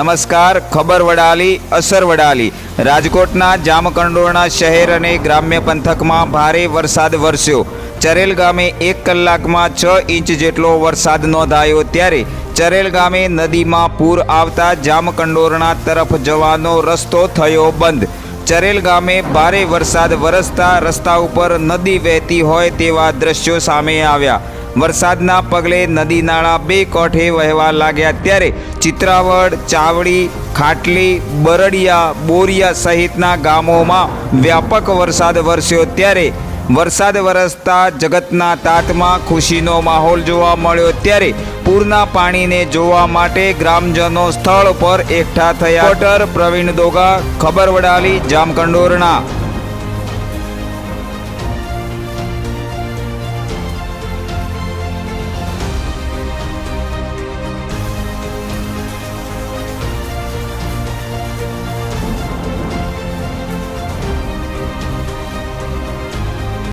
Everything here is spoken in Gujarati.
નમસ્કાર, ખબર વડાલી, અસર વડાલી. રાજકોટના જામકંડોરણા શહેર અને ગ્રામ્ય પંથકમાં ભારે વરસાદ વરસ્યો. ચરેલ ગામે એક કલાકમાં છ ઇંચ જેટલો વરસાદ નોંધાયો ત્યારે ચરેલ ગામે નદીમાં પૂર આવતા જામકંડોરણા તરફ જવાનો રસ્તો થયો બંધ. ચરેલ ગામે ભારે વરસાદ વરસતા રસ્તા ઉપર નદી વહેતી હોય તેવા દ્રશ્યો સામે આવ્યા. વરસાદના પગલે નદી નાળા બે કોઠે વહેવા લાગ્યા ત્યારે ચિત્રાવડ, ચાવડી, ખાટલી, બરડિયા, બોરિયા સહિતના ગામોમાં વ્યાપક વરસાદ વરસ્યો ત્યારે વરસાદ વરસતા જગતના તાતમાં ખુશીનો માહોલ જોવા મળ્યો ત્યારે પૂરના પાણીને જોવા માટે ગ્રામજનો સ્થળ પર એકઠા થયા. પ્રવીણ દોગા, ખબર વડાલી, જામકંડોરણા.